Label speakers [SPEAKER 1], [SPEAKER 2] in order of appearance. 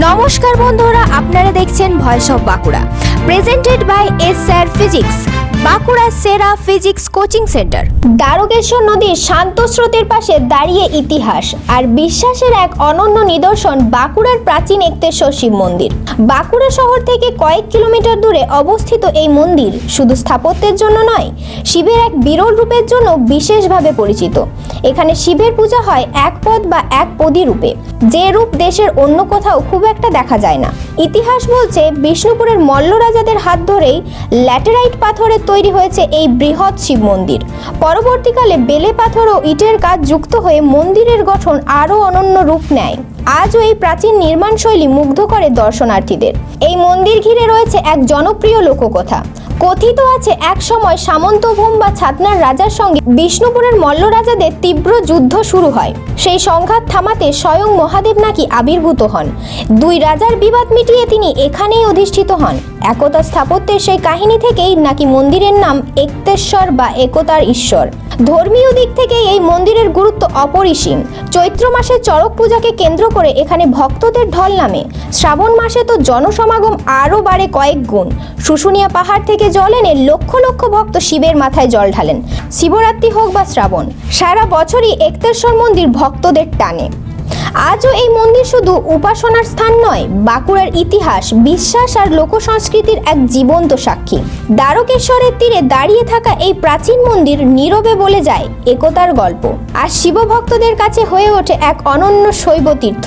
[SPEAKER 1] নমস্কার বন্ধুরা, আপনারা দেখছেন voice of Bankura presented by S sir physics Bankura সেরা ফিজিক্স কোচিং সেন্টার দ্বারকেশ্বর নদীর শান্ত স্রোতের পাশে দাঁড়িয়ে ইতিহাস আর বিশ্বাসের এক অনন্য নিদর্শন বাঁকুড়ার প্রাচীন একতেশ্বর শিব মন্দির। বাঁকুড়া শহর থেকে কয়েক কিলোমিটার দূরে অবস্থিত এই মন্দির শুধু স্থাপত্যের জন্য নয়, শিবের এক বিরল রূপের জন্য বিশেষভাবে পরিচিত। এখানে শিবের পূজা হয় এক পদ বা এক পদী রূপে। যে রূপ দেশের অন্য কোথাও খুব একটা দেখা যায় না। ইতিহাস বলছে বিষ্ণুপুরের মল্ল রাজাদের হাত ধরেই ল্যাটেরাইট পাথরের তৈরি হয়েছে এই বৃহৎ শিব মন্দির। পরবর্তীকালে বেলে পাথর ও ইটের কাজ যুক্ত হয়ে মন্দিরের গঠন আরও অনন্য রূপ নেয়। আজও এই প্রাচীন নির্মাণ শৈলী মুগ্ধ করে দর্শনার্থীদের। এই মন্দির ঘিরে রয়েছে এক জনপ্রিয় লোককথা। কথিত আছে, এক সময় সামন্তভূম বা ছাতনার রাজার সঙ্গে বিষ্ণুপুরের মল্ল রাজাদের তীব্র যুদ্ধ শুরু হয়। সেই সংঘাত থামাতে স্বয়ং মহাদেব নাকি আবির্ভূত হন। দুই রাজার বিবাদ মিটিয়ে তিনি এখানেই অধিষ্ঠিত হন। একতা স্থাপত্যের সেই কাহিনী থেকেই নাকি মন্দিরের নাম একতেশ্বর বা একতার ঈশ্বর। ধর্মীয় দিক থেকে এই মন্দিরের গুরুত্ব অপরিসীম। চৈত্র মাসে চড়ক পূজাকে কেন্দ্র করে এখানে ভক্তদের ঢল নামে। শ্রাবণ মাসে তো জনসমাগম আরও বাড়ে কয়েক গুণ। শুশুনিয়া পাহাড় থেকে জল এনে লক্ষ লক্ষ ভক্ত শিবের মাথায় জল ঢালেন। শিবরাত্রি হোক বা শ্রাবণ, সারা বছরই একতেশ্বর মন্দির ভক্তদের টানে। আজও এই মন্দির শুধু উপাসনার স্থান নয়, বাঁকুড়ার ইতিহাস, বিশ্বাস আর লোক সংস্কৃতির এক জীবন্ত সাক্ষী। দ্বারকেশ্বরের তীরে দাঁড়িয়ে থাকা এই প্রাচীন মন্দির নীরবে বলে যায় একতার গল্প। আর শিবভক্তদের কাছে হয়ে ওঠে এক অনন্য শৈব তীর্থ